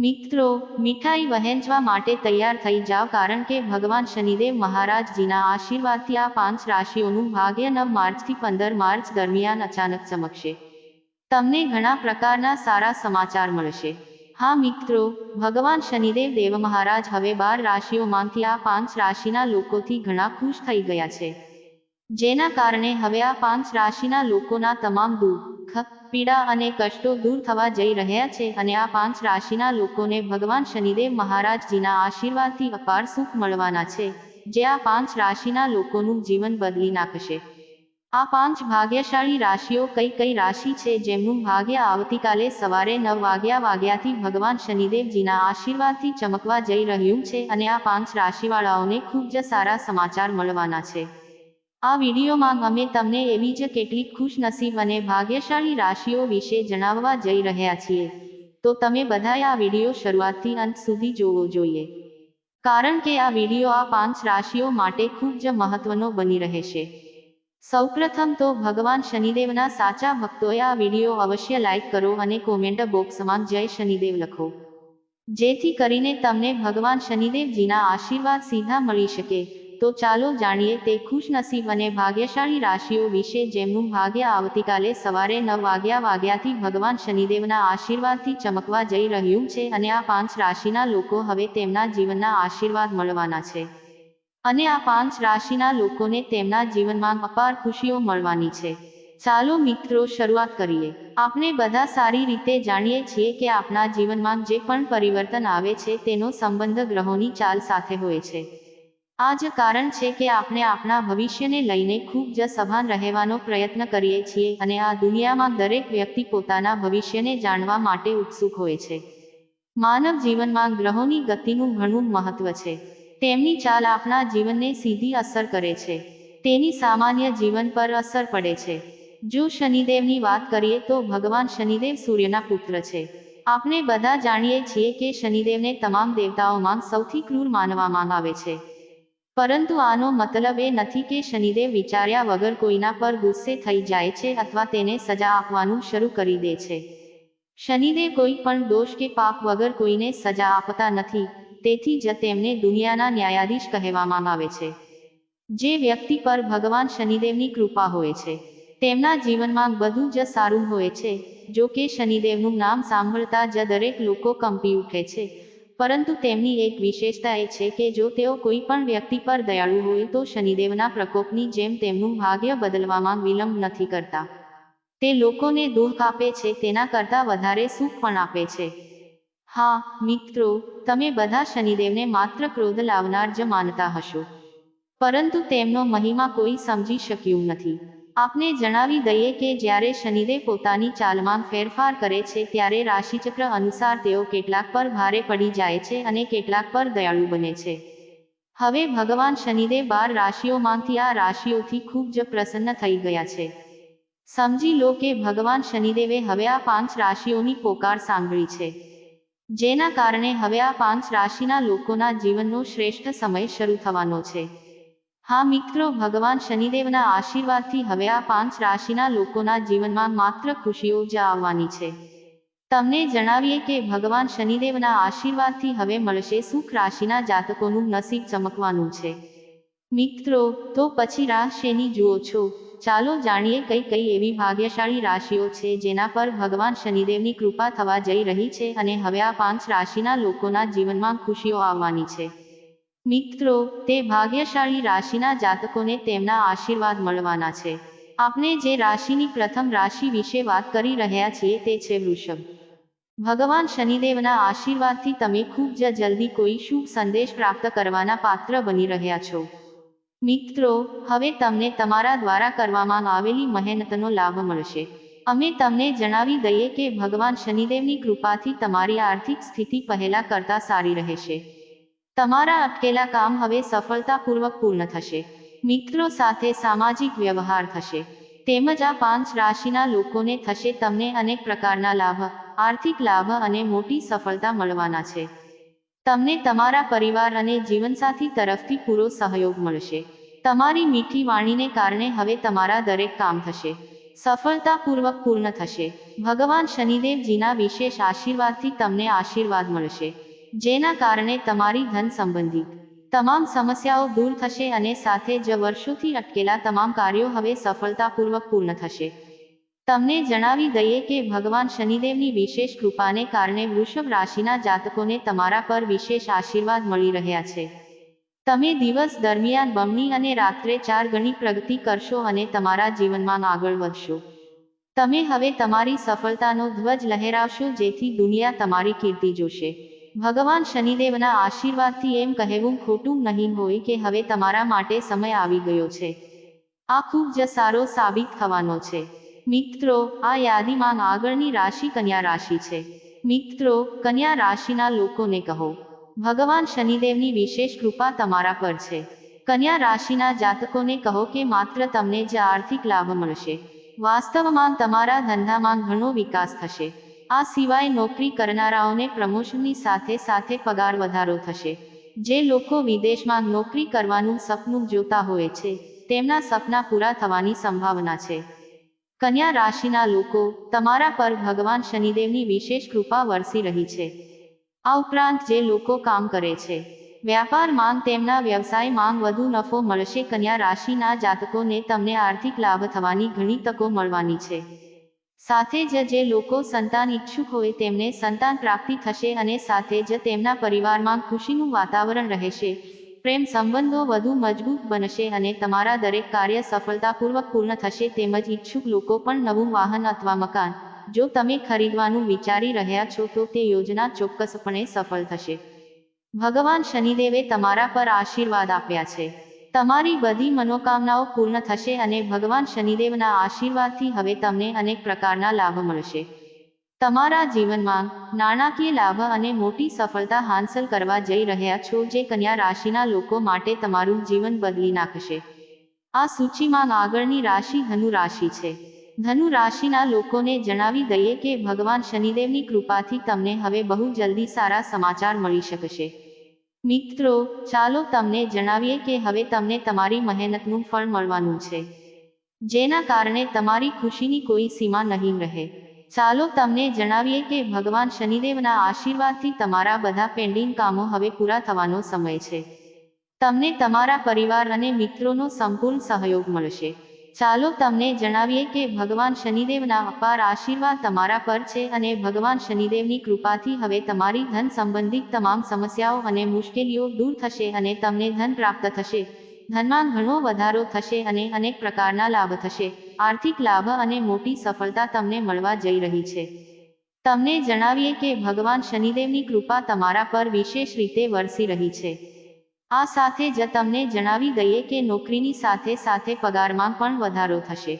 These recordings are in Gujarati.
મિત્રો, મીઠાઈ વહેંચવા માટે તૈયાર થઈ જાવ કારણ કે ભગવાન શનિદેવ મહારાજજીના આશીર્વાદથી આ પાંચ રાશિઓનું ભાગ્ય નવ માર્ચથી પંદર માર્ચ દરમિયાન અચાનક ચમકશે. તમને ઘણા પ્રકારના સારા સમાચાર મળશે. હા મિત્રો, ભગવાન શનિદેવ દેવ મહારાજ હવે બાર રાશિઓમાંથી આ પાંચ રાશિના લોકોથી ઘણા ખુશ થઈ ગયા છે. જેના કારણે હવે આ પાંચ રાશિના લોકોના તમામ દુઃખ પીડા અને કષ્ટો દૂર થવા જઈ રહ્યા છે અને આ પાંચ રાશિના લોકોને ભગવાન શનિદેવ મહારાજજીના આશીર્વાદથી અપાર સુખ મળવાના છે, જે આ પાંચ રાશિના લોકોનું જીવન બદલી નાખશે. આ પાંચ ભાગ્યશાળી રાશિઓ કઈ કઈ રાશિ છે જેમનું ભાગ્ય આવતીકાલે સવારે નવ વાગ્યા વાગ્યાથી ભગવાન શનિદેવજીના આશીર્વાદથી ચમકવા જઈ રહ્યું છે અને આ પાંચ રાશિવાળાઓને ખૂબ જ સારા સમાચાર મળવાના છે. આ વિડીયોમાં અમે તમને એવી જ કેટલીક ખુશનસીબ અને ભાગ્યશાળી રાશિઓ વિશે જણાવવા જઈ રહ્યા છીએ. તો તમે બધાએ આ વીડિયો શરૂઆતથી અંત સુધી જોવો જોઈએ. કારણ કે આ વીડિયો આ પાંચ રાશિઓ માટે ખૂબ જ મહત્વનો બની રહેશે. સૌપ્રથમ તો ભગવાન શનિદેવના સાચા ભક્તોએ આ વીડિયો અવશ્ય લાઇક કરો અને કોમેન્ટ બોક્સમાં જય શનિદેવ લખો. જેથી કરીને તમને ભગવાન શનિદેવજીના આશીર્વાદ સીધા મળી શકે. તો ચાલો જાણીએ તે ખુશનસીબ અને ભાગ્યશાળી રાશિઓ વિશે જેમનું ભાગ્ય આવતીકાલે સવારે નવ વાગ્યા વાગ્યાથી ભગવાન શનિદેવના આશીર્વાદથી ચમકવા જઈ રહ્યું છે અને આ પાંચ રાશિના લોકો હવે તેમના જીવનના આશીર્વાદ મળવાના છે. અને આ પાંચ રાશિના લોકોને તેમના જીવનમાં અપાર ખુશીઓ મળવાની છે. ચાલો મિત્રો શરૂઆત કરીએ. આપણે બધા સારી રીતે જાણીએ છીએ કે આપણા જીવનમાં જે પણ પરિવર્તન આવે છે તેનો સંબંધ ગ્રહોની ચાલ સાથે હોય છે. આ જ કારણ છે કે આપણે આપણા ભવિષ્યને લઈને ખૂબ જ સભાન રહેવાનો પ્રયત્ન કરીએ છીએ અને આ દુનિયામાં દરેક વ્યક્તિ પોતાના ભવિષ્યને જાણવા માટે ઉત્સુક હોય છે. માનવ જીવનમાં ગ્રહોની ગતિનું ઘણું મહત્વ છે. તેમની ચાલ આપણા જીવનને સીધી અસર કરે છે. તેની સામાન્ય જીવન પર અસર પડે છે. જો શનિદેવની વાત કરીએ તો ભગવાન શનિદેવ સૂર્યના પુત્ર છે. આપણે બધા જાણીએ છીએ કે શનિદેવને તમામ દેવતાઓમાં સૌથી ક્રૂર માનવામાં આવે છે. પરંતુ આનો મતલબ એ નથી કે શનિદેવ વિચાર્યા વગર કોઈના પર ગુસ્સે થઈ જાય છે અથવા તેને સજા આપવાનું શરૂ કરી દે છે. શનિદેવ કોઈ પણ દોષ કે પાપ વગર કોઈને સજા આપતા નથી, તેથી જ તેમને દુનિયાના ન્યાયાધીશ કહેવામાં આવે છે. જે વ્યક્તિ પર ભગવાન શનિદેવની કૃપા હોય છે, તેમના જીવનમાં બધું જ સારું હોય છે, જો કે શનિદેવનું નામ સાંભળતા જ દરેક લોકો કંપી ઉઠે છે. પરંતુ તેમની એક વિશેષતા એ છે કે જો તેઓ કોઈ પણ વ્યક્તિ પર દયાળુ હોય તો શનિદેવના પ્રકોપની જેમ તેમનું ભાગ્ય બદલવામાં વિલંબ નથી કરતા. તે લોકોને દુઃખ આપે છે, તેના કરતાં વધારે સુખ પણ આપે છે. હા, મિત્રો, તમે બધા શનિદેવને માત્ર ક્રોધ લાવનાર જ માનતા હશો. પરંતુ તેમનો મહિમા કોઈ સમજી શક્યું નથી. આપને જણાવી દઈએ કે જ્યારે શનિદેવ પોતાની ચાલમાં ફેરફાર કરે છે, ત્યારે રાશિચક્ર અનુસાર તેઓ કેટલાક પર ભારે પડી જાય છે અને કેટલાક પર દયાળુ બને છે. હવે ભગવાન શનિદેવ બાર રાશિઓમાંથી આ રાશિઓથી ખૂબ જ પ્રસન્ન થઈ ગયા છે. સમજી લો કે ભગવાન શનિદેવે હવે આ પાંચ રાશિઓની પોકાર સાંભળી છે. જેના કારણે હવે આ પાંચ રાશિના લોકોના જીવનનો શ્રેષ્ઠ સમય શરૂ થવાનો છે. હા મિત્રો, ભગવાન શનિદેવના આશીર્વાદથી હવે આ પાંચ રાશિના લોકોના જીવનમાં માત્ર ખુશીઓ જ આવવાની છે. તમને જણાવીએ કે ભગવાન શનિદેવના આશીર્વાદથી હવે મળશે સુખ રાશિના જાતકોનું નસીબ ચમકવાનું છે. મિત્રો, તો પછી રાહ જુઓ છો? ચાલો જાણીએ કઈ કઈ એવી ભાગ્યશાળી રાશિઓ છે જેના પર ભગવાન શનિદેવની કૃપા થવા જઈ રહી છે અને હવે આ પાંચ રાશિના લોકોના જીવનમાં ખુશીઓ આવવાની છે. મિત્રો, તે ભાગ્યશાળી રાશિના જાતકોને તેમના આશીર્વાદ મળવાના છે. આપણે જે રાશિની પ્રથમ રાશિ વિશે વાત કરી રહ્યા છીએ તે છે વૃષભ. ભગવાન શનિદેવના આશીર્વાદથી તમે ખૂબ જ જલ્દી કોઈ શુભ સંદેશ પ્રાપ્ત કરવાના પાત્ર બની રહ્યા છો. મિત્રો, હવે તમને તમારા દ્વારા કરવામાં આવેલી મહેનતનો લાભ મળશે. અમે તમને જણાવી દઈએ કે ભગવાન શનિદેવની કૃપાથી તમારી આર્થિક સ્થિતિ પહેલા કરતા સારી રહેશે. તમારા અટકેલા કામ હવે સફળતાપૂર્વક પૂર્ણ થશે. મિત્રો સાથે સામાજિક વ્યવહાર થશે. તેમજ આ પાંચ રાશિના લોકોને થશે તમને અનેક પ્રકારના લાભ, આર્થિક લાભ અને મોટી સફળતા મળવાના છે. તમને તમારા પરિવાર અને જીવનસાથી તરફથી પૂરો સહયોગ મળશે. તમારી મીઠી વાણીને કારણે હવે તમારા દરેક કામ થશે. સફળતાપૂર્વક પૂર્ણ થશે. ભગવાન શનિદેવજીના વિશેષ આશીર્વાદથી તમને આશીર્વાદ મળશે. જેના કારણે તમારી ધન સંબંધિત તમામ સમસ્યાઓ દૂર થશે અને સાથે જ વર્ષોથી અટકેલા તમામ કાર્યો હવે સફળતાપૂર્વક પૂર્ણ થશે. તમને જણાવી દઈએ કે ભગવાન શનિદેવની વિશેષ કૃપાને કારણે વૃષભ રાશિના જાતકોને તમારા પર વિશેષ આશીર્વાદ મળી રહ્યા છે. તમે દિવસ દરમિયાન બમણી અને રાત્રે ચાર ગણી પ્રગતિ કરશો અને તમારા જીવનમાં આગળ વધશો. તમે હવે તમારી સફળતાનો ધ્વજ લહેરાવશો જેથી દુનિયા તમારી કીર્તિ જોશે. ભગવાન શનિદેવના આશીર્વાદથી એમ કહેવું ખોટું નહીં હોય કે હવે તમારા માટે સમય આવી ગયો છે. આ ખૂબ જ સારો સાબિત થવાનો છે. મિત્રો, આ યાદીમાં આગળની રાશિ કન્યા રાશિ છે. મિત્રો, કન્યા રાશિના લોકોને કહો. ભગવાન શનિદેવની વિશેષ કૃપા તમારા પર છે. કન્યા રાશિના જાતકોને કહો કે માત્ર તમને જ આર્થિક લાભ મળશે. વાસ્તવમાં તમારા ધંધામાં ઘણો વિકાસ થશે. આ સિવાય નોકરી કરનારાઓને પ્રમોશનની સાથે સાથે પગાર વધારો થશે. જે લોકો વિદેશમાં નોકરી કરવાનું સપનું જોતા હોય છે, તેમના સપના પૂરા થવાની સંભાવના છે. કન્યા રાશિના લોકો, તમારા પર ભગવાન શનિદેવની વિશેષ કૃપા વરસી રહી છે. આ ઉપરાંત જે લોકો કામ કરે છે, વ્યાપાર માંગ તેમના વ્યવસાય માંગ વધુ નફો મળશે. કન્યા રાશિના જાતકોને તમને આર્થિક લાભ થવાની ઘણી તકો મળવાની છે. સાથે જ જે લોકો સંતાન ઈચ્છુક હોય તેમને સંતાન પ્રાપ્તિ થશે અને સાથે જ તેમના પરિવારમાં ખુશીનું વાતાવરણ રહેશે. પ્રેમ સંબંધો વધુ મજબૂત બનશે અને તમારા દરેક કાર્ય સફળતાપૂર્વક પૂર્ણ થશે તેમજ ઈચ્છુક લોકો પણ નવું વાહન અથવા મકાન, જો તમે ખરીદવાનું વિચારી રહ્યા છો તો તે યોજના ચોક્કસપણે સફળ થશે. ભગવાન શનિદેવે તમારા પર આશીર્વાદ આપ્યા છે. તમારી બધી મનોકામનાઓ પૂર્ણ થશે અને ભગવાન શનિદેવના આશીર્વાદથી હવે તમને અનેક પ્રકારના લાભ મળશે. તમારા જીવનમાં નાણાકીય લાભ અને મોટી સફળતા હાંસલ કરવા જઈ રહ્યા છો જે કન્યા રાશિના લોકો માટે તમારું જીવન બદલી નાખશે. આ સૂચિમાં આગળની રાશિ ધનુ રાશિ છે. ધનુ રાશિના લોકોને જણાવી દઈએ કે ભગવાન શનિદેવની કૃપાથી તમને હવે બહુ જલ્દી સારા સમાચાર મળી શકશે. મિત્રો, ચાલો તમને જણાવીએ કે હવે તમને તમારી મહેનતનું ફળ મળવાનું છે. જેના કારણે તમારી ખુશીની કોઈ સીમા નહીં રહે. ચાલો તમને જણાવીએ કે ભગવાન શનિદેવના આશીર્વાદથી તમારા બધા પેન્ડિંગ કામો હવે પૂરા થવાનો સમય છે. તમને તમારા પરિવાર અને મિત્રોનો સંપૂર્ણ સહયોગ મળશે. ચાલો તમને જણાવીએ કે ભગવાન શનિદેવના અપાર આશીર્વાદ તમારા પર છે અને ભગવાન શનિદેવની કૃપાથી હવે તમારી ધન સંબંધિત તમામ સમસ્યાઓ અને મુશ્કેલીઓ દૂર થશે અને તમને ધન પ્રાપ્ત થશે. ધનમાં ઘણો વધારો થશે અને અનેક પ્રકારના લાભ થશે. આર્થિક લાભ અને મોટી સફળતા તમને મળવા જઈ રહી છે. તમને જણાવીએ કે ભગવાન શનિદેવની કૃપા તમારા પર વિશેષ રીતે વરસી રહી છે. આ સાથે જ તમને જણાવી દઈએ કે નોકરીની સાથે સાથે પગારમાં પણ વધારો થશે.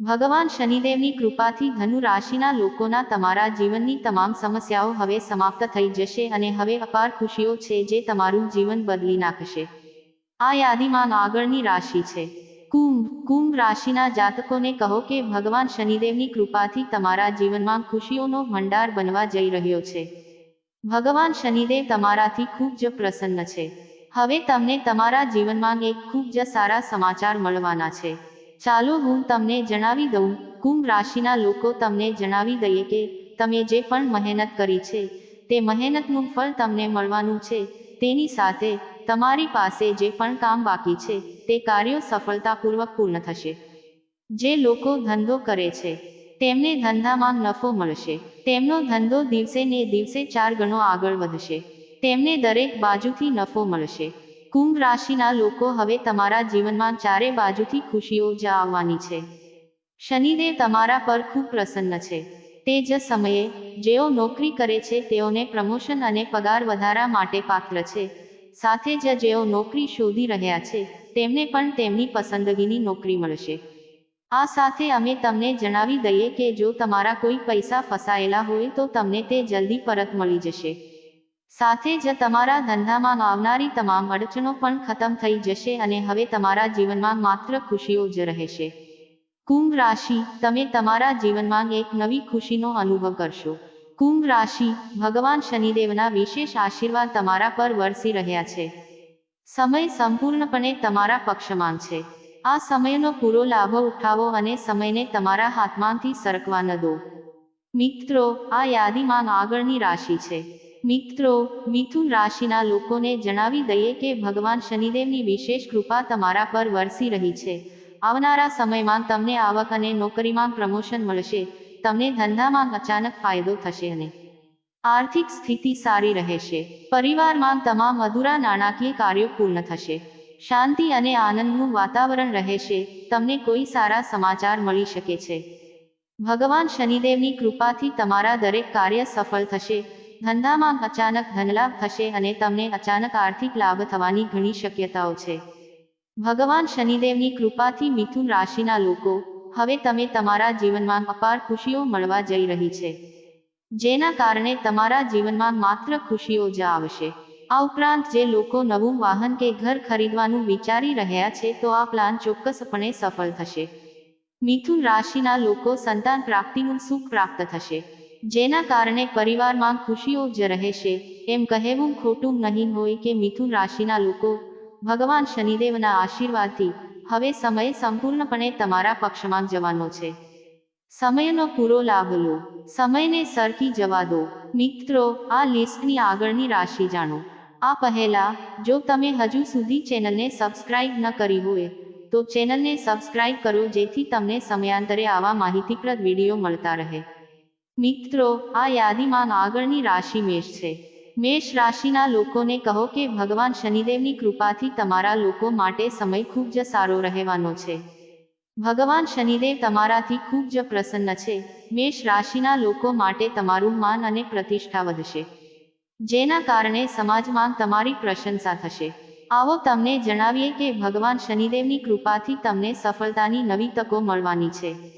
ભગવાન શનિદેવની કૃપાથી ધનુ રાશિના લોકોના તમારા જીવનની તમામ સમસ્યાઓ હવે સમાપ્ત થઈ જશે અને હવે અપાર ખુશીઓ છે જે તમારું જીવન બદલી નાખશે. આ યાદીમાં આગળની રાશિ છે. કુંભ કુંભ રાશિના જાતકોને કહો કે ભગવાન શનિદેવની કૃપાથી તમારા જીવનમાં ખુશીઓનો ભંડાર બનવા જઈ રહ્યો છે. ભગવાન શનિદેવ તમારાથી ખૂબ જ પ્રસન્ન છે. હવે તમને તમારા જીવનમાં એક ખૂબ જ સારા સમાચાર મળવાના છે. ચાલો હું તમને જણાવી દઉં, કુંભ રાશિના લોકો તમને જણાવી દઈએ કે, તમે જે પણ મહેનત કરી છે, તે મહેનતનું ફળ તમને મળવાનું છે. તેની સાથે, તમારી પાસે જે પણ કામ બાકી છે, તે કાર્યો સફળતાપૂર્વક પૂર્ણ થશે. જે લોકો ધંધો કરે છે, તેમને ધંધામાં નફો મળશે. તેમનો ધંધો દિવસે ને દિવસે ચાર ગણો આગળ વધશે. તેમને દરેક બાજુથી નફો મળશે. કુંભ રાશિના લોકો હવે તમારા જીવનમાં ચારે બાજુથી ખુશીઓ જ આવવાની છે. શનિદેવ તમારા પર ખૂબ પ્રસન્ન છે. તે જ સમયે, જેઓ નોકરી કરે છે, તેઓને પ્રમોશન અને પગાર વધારા માટે પાત્ર છે. સાથે જ જેઓ નોકરી શોધી રહ્યા છે, તેમને પણ તેમની પસંદગીની નોકરી મળશે. આ સાથે અમે તમને જણાવી દઈએ કે જો તમારા કોઈ પૈસા ફસાયેલા હોય તો તમને તે જલ્દી પરત મળી જશે. સાથે જ તમારા ધંધામાં આવનારી તમામ અડચણો પણ ખતમ થઈ જશે અને હવે તમારા જીવનમાં માત્ર ખુશીઓ જ રહેશે. કુંભ રાશિ, તમે તમારા જીવનમાં એક નવી ખુશીનો અનુભવ કરશો. કુંભ રાશિ, ભગવાન શનિદેવના વિશેષ આશીર્વાદ તમારા પર વરસી રહ્યા છે. સમય સંપૂર્ણપણે તમારા પક્ષમાં છે. આ સમયનો પૂરો લાભ ઉઠાવો અને સમયને તમારા હાથમાંથી સરકવા ન દો. મિત્રો, આ યાદીમાં આગળની રાશિ છે. મિત્રો, મિથુન રાશિના લોકોને જણાવી દઈએ કે ભગવાન શનિદેવની વિશેષ કૃપા તમારા પર વરસી રહી છે. આવનારા સમયમાં તમને આવક અને નોકરીમાં પ્રમોશન મળશે. તમને ધંધામાં અચાનક ફાયદો થશે અને આર્થિક સ્થિતિ સારી રહેશે. પરિવારમાં તમામ અધૂરા નાણાકીય કાર્યો પૂર્ણ થશે. શાંતિ અને આનંદનું વાતાવરણ રહેશે. તમને કોઈ સારા સમાચાર મળી શકે છે. ભગવાન શનિદેવની કૃપાથી તમારા દરેક કાર્ય સફળ થશે. ધંધામાં અચાનક ધનલાભ થશે અને તમને અચાનક આર્થિક લાભ થવાની ઘણી શક્યતાઓ છે. ભગવાન શનિદેવની કૃપાથી મિથુન રાશિના લોકો, હવે તમે તમારા જીવનમાં અપાર ખુશીઓ મળવા જઈ રહી છે. જેના કારણે તમારા જીવનમાં માત્ર ખુશીઓ જ આવશે. આ ઉપરાંત જે લોકો નવું વાહન કે ઘર ખરીદવાનું વિચારી રહ્યા છે તો આ પ્લાન ચોક્કસપણે સફળ થશે. મિથુન રાશિના લોકો સંતાન પ્રાપ્તિનું સુખ પ્રાપ્ત થશે. જેના કારણે પરિવારમાં ખુશીઓ જ રહેશે. એમ કહેવું ખોટું નહીં હોય કે મિથુન રાશિના લોકો ભગવાન શનિદેવના આશીર્વાદથી હવે સમય સંપૂર્ણપણે તમારા પક્ષમાં જવાનો છે. સમયનો પૂરો લાભ લો. સમયને સરખી જવા દો. મિત્રો, આ લિસ્ટની આગળની રાશિ જાણો. આ પહેલા, જો તમે હજુ સુધી ચેનલને સબસ્ક્રાઇબ ન કરી હોય, તો ચેનલને સબસ્ક્રાઇબ કરો જેથી તમને સમયાંતરે આવા માહિતીપ્રદ વીડિયો મળતા રહે. મિત્રો, આ યાદીમાં આગળની રાશિ મેષ છે. મેષ રાશિના લોકોને કહો કે, ભગવાન શનિદેવની કૃપાથી તમારા લોકો માટે સમય ખૂબ જ સારો રહેવાનો છે. ભગવાન શનિદેવ તમારાથી ખૂબ જ પ્રસન્ન છે. મેષ રાશિના લોકો માટે તમારું માન અને પ્રતિષ્ઠા વધશે. જેના કારણે સમાજમાં તમારી પ્રશંસા થશે. આવો તમને જણાવીએ કે, ભગવાન શનિદેવની કૃપાથી તમને સફળતાની નવી તકો મળવાની છે.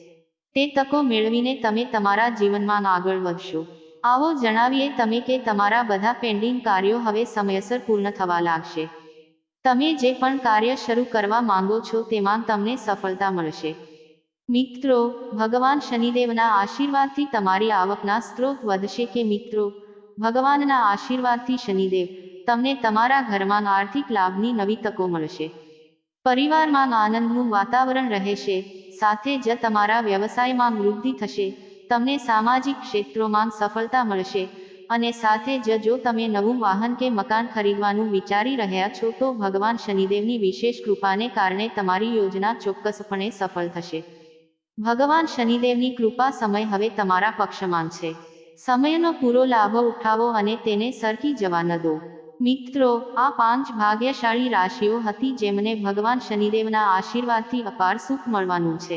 તે તકો મેળવીને તમે તમારા જીવનમાં આગળ વધશો. આવો જણાવીએ તમે કે તમારા બધા પેન્ડિંગ કાર્યો હવે સમયસર પૂર્ણ થવા લાગશે. તમે જે પણ કાર્ય શરૂ કરવા માંગો છો તેમાં તમને સફળતા મળશે. મિત્રો, ભગવાન શનિદેવના આશીર્વાદથી તમારી આવકના સ્ત્રોત વધશે કે મિત્રો? ભગવાનના આશીર્વાદથી શનિદેવ, તમને તમારા ઘરમાં આર્થિક લાભની નવી તકો મળશે. પરિવારમાં આનંદનું વાતાવરણ રહેશે. સાથે જ તમારા વ્યવસાયમાં વૃદ્ધિ થશે, તમને સામાજિક ક્ષેત્રોમાં સફળતા મળશે અને સાથે જ જો તમે નવું વાહન કે મકાન ખરીદવાનું વિચારી રહ્યા છો તો ભગવાન શનિદેવની વિશેષ કૃપાને કારણે તમારી યોજના ચોક્કસપણે સફળ થશે. ભગવાન શનિદેવની કૃપા સમય હવે તમારા પક્ષમાં છે. સમયનો પૂરો લાભ ઉઠાવો અને તેને સરખી જવા ન દો. મિત્રો આ પાંચ ભાગ્યશાળી રાશિઓ હતી જેમને ભગવાન શનિદેવના આશીર્વાદથી અપાર સુખ મળવાનું છે.